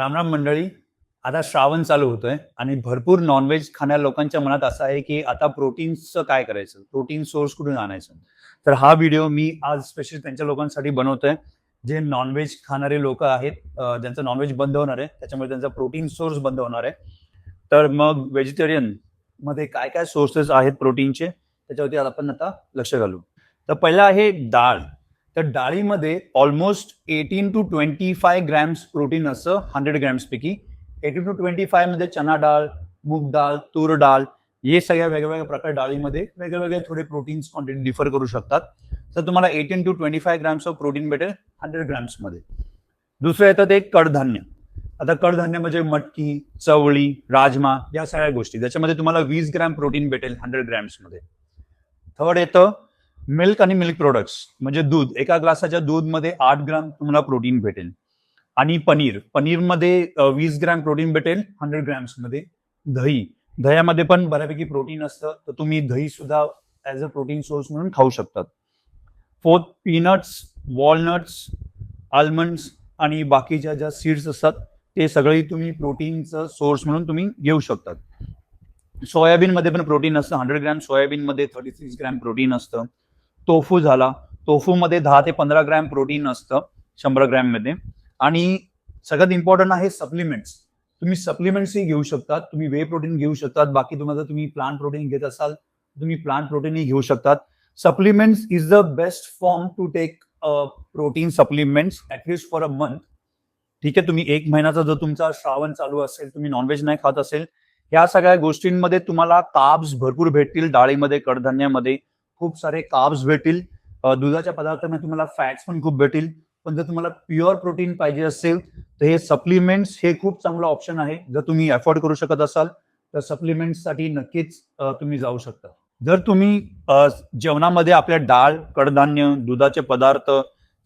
रामराम मंडळी आता श्रावण चालू होतोय आणि भरपूर नॉनव्हेज खाणाऱ्या लोकांच्या मनात असं आहे की आता प्रोटीन्सचं काय करायचं? प्रोटीन सोर्स कुठून आणायचं? तर हा व्हिडिओ मी आज स्पेशली त्यांच्या लोकांसाठी बनवतोय. जे नॉनव्हेज खाणारे लोक आहेत ज्यांचं नॉनव्हेज बंद होणार आहे त्याच्यामुळे त्यांचा प्रोटीन सोर्स बंद होणार आहे. तर मग व्हेजिटेरियनमध्ये काय काय सोर्सेस आहेत प्रोटीनचे त्याच्यावरती आपण आता लक्ष घालू. तर पहिला आहे डाळ तर डाळीमध्ये almost eighteen to twenty five grams protein असतं हंड्रेड ग्रॅम्सपैकी एटीन टू ट्वेंटी फायमध्ये चना डाळ मूग डाळ तूर डाळ हे सगळ्या वेगवेगळ्या प्रकार डाळीमध्ये वेगवेगळे थोडे प्रोटीन्स क्वांटिटी डिफर करू शकतात. तर तुम्हाला eighteen to twenty five grams of protein भेटेल हंड्रेड ग्रॅम्समध्ये दुसरं येतं ते कडधान्य. आता कडधान्य म्हणजे मटकी चवळी राजमा या सगळ्या गोष्टी. ज्याच्यामध्ये तुम्हाला वीस ग्रॅम प्रोटीन भेटेल हंड्रेड ग्रॅम्समध्ये थर्ड येतं मिल्क आणि मिल्क प्रोडक्ट्स म्हणजे दूध. एका ग्लासाच्या दूधमध्ये आठ ग्राम तुम्हाला प्रोटीन भेटेल. आणि पनीर. पनीरमध्ये वीस ग्रॅम प्रोटीन भेटेल हंड्रेड ग्रॅम्समध्ये दही. दह्यामध्ये पण बऱ्यापैकी प्रोटीन असतं तर तुम्ही दही सुद्धा ॲज अ प्रोटीन सोर्स म्हणून खाऊ शकतात. फोर्थ पीनट्स वॉलनट्स आल्मंड्स आणि बाकीच्या ज्या सीड्स असतात ते सगळे तुम्ही प्रोटीनचं सोर्स म्हणून तुम्ही घेऊ शकतात. सोयाबीनमध्ये पण प्रोटीन असतं हंड्रेड ग्रॅम सोयाबीनमध्ये थर्टी सिक्स ग्रॅम प्रोटीन असतं. तोफू झाला. तोफूमध्ये दहा ते पंधरा ग्रॅम प्रोटीन असतं शंभर ग्रॅममध्ये आणि सगळ्यात इम्पॉर्टंट आहे सप्लिमेंट्स तुम्ही सप्लिमेंट्सही घेऊ शकतात. तुम्ही वे प्रोटीन घेऊ शकतात. बाकी तुम्हाला तुम्ही प्लांट प्रोटीन घेत असाल तुम्ही प्लांट प्रोटीनही घेऊ शकतात. Supplements is the best form to take protein supplements at least for a month ठीक आहे तुम्ही एक महिन्याचा जर तुमचा श्रावण चालू असेल तुम्ही नॉनव्हेज नाही खात असेल या सगळ्या गोष्टींमध्ये तुम्हाला काब्स भरपूर भेटतील डाळीमध्ये कडधान्यामध्ये. खूप सारे काब्स भेटतील दुधाच्या पदार्थामध्ये तुम्हाला फॅट्स पण खूप भेटतील पण जर तुम्हाला प्युअर प्रोटीन पाहिजे असेल तर हे सप्लिमेंट्स हे खूप चांगलं ऑप्शन आहे. जर तुम्ही अफोर्ड करू शकत असाल तर सप्लिमेंट्ससाठी नक्कीच तुम्ही जाऊ शकता. जर तुम्ही जेवणामध्ये आपल्या डाळ कडधान्य दुधाचे पदार्थ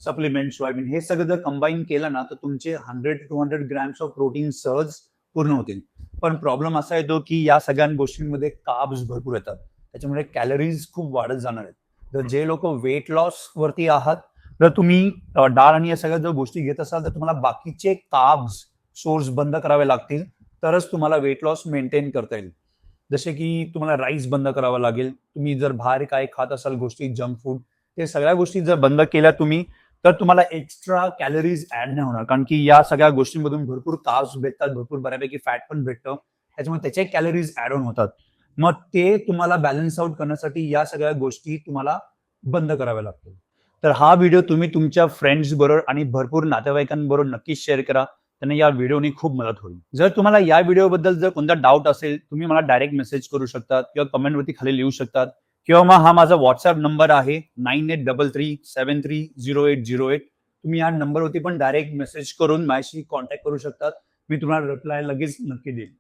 सप्लिमेंट सोयाबीन हे सगळं जर कंबाईन केलं ना तर तुमचे hundred to hundred grams of protein सहज पूर्ण होतील. पण प्रॉब्लेम असा येतो की या सगळ्या गोष्टींमध्ये काब्स भरपूर येतात. त्याच्यामुळे कॅलरीज खूप वाढत जाणार आहेत. तर जे लोक वेट लॉस वरती आहात तर तुम्ही डाळ आणि या सगळ्या जर गोष्टी घेत असाल तर तुम्हाला बाकीचे काब्स सोर्स बंद करावे लागतील. तरच तुम्हाला वेट लॉस मेंटेन करता येईल. जसे की तुम्हाला राईस बंद करावा लागेल. तुम्ही जर बाहेर काय खात असाल गोष्टी जंक फूड ते सगळ्या गोष्टी जर बंद केल्या तुम्ही तर तुम्हाला एक्स्ट्रा कॅलरीज ऍड नाही होणार. कारण की या सगळ्या गोष्टींमधून भरपूर कार्ब्स भेटतात भरपूर बऱ्यापैकी फॅट पण भेटतं. त्याच्यामुळे त्याचे कॅलरीज ऍड ऑन होतात. मग ते तुम्हाला बॅलन्स आउट करण्यासाठी या सगळ्या गोष्टी तुम्हाला बंद कराव्या लागतील. तर हा व्हिडिओ तुम्ही तुमच्या फ्रेंड्स बरोबर आणि भरपूर नातेवाईकांबरोबर नक्कीच शेअर करा. त्यांना या व्हिडिओनी खूप मदत होईल. जर तुम्हाला या व्हिडिओबद्दल जर कोणता डाऊट असेल तुम्ही मला डायरेक्ट मेसेज करू शकतात किंवा कमेंटवरती खाली लिहू शकतात. किंवा मग हा माझा व्हॉट्सअप नंबर आहे nine eight double three seven three zero eight zero eight तुम्ही या नंबरवरती पण डायरेक्ट मेसेज करून माझ्याशी कॉन्टॅक्ट करू शकतात. मी तुम्हाला रिप्लाय लगेच नक्की देईन.